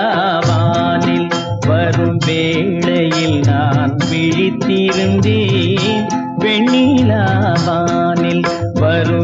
வெண்ணிலாவானில் வரும் வேளையில் நான் விழித்திருந்தேன் வெண்ணிலாவானில் வரும்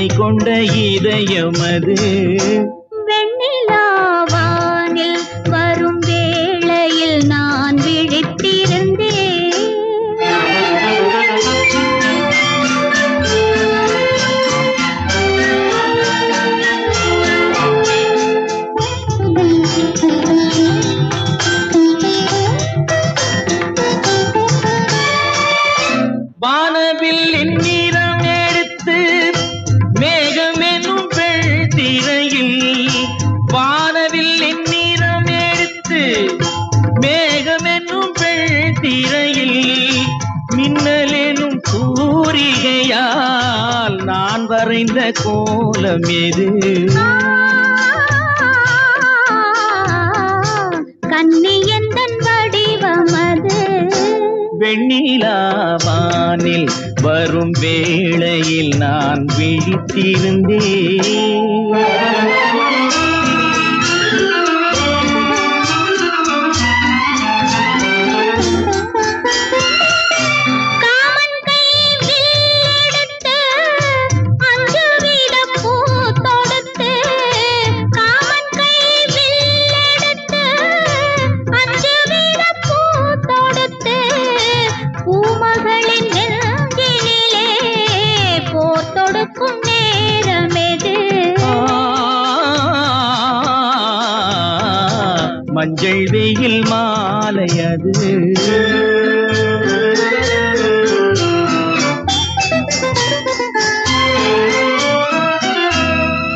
ஆசை கொண்ட இதயமது வெண்ணிலாவானில் வரும் வேளையில் நான் விழித்திருந்தேன். வானவில் நிறம் வரைந்த கோலம் எது? கண்ணி எந்தன் வடிவமது வெண்ணிலாவானில் வரும் வேளையில் நான் விழித்திருந்தேன். மஞ்சள் வெயில் மாலையது.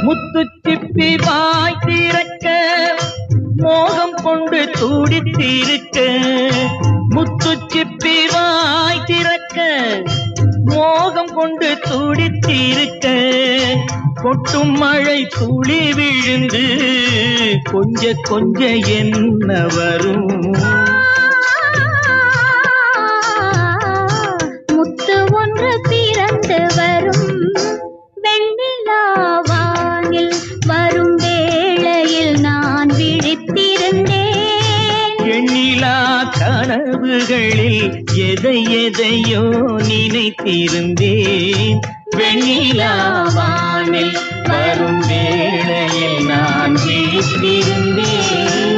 முத்து சிப்பி வாய் திறக்க மோகம் கொண்டு துடித்திருக்க. முத்து சிப்பி வாய் திறக்க மோகம் கொண்டு துடித்திருக்க. கொட்டும் மழை துளி விழுந்து கொஞ்ச கொஞ்ச என்ன வரும்? முத்து ஒன்று பிறந்து வரும் வெண்ணிலா கனவுகளில் எதை எதையோ நினைத்திருந்தேன். வெண்ணிலாவானில் வரும் வேளையில் நான் வீட்டிருந்தேன்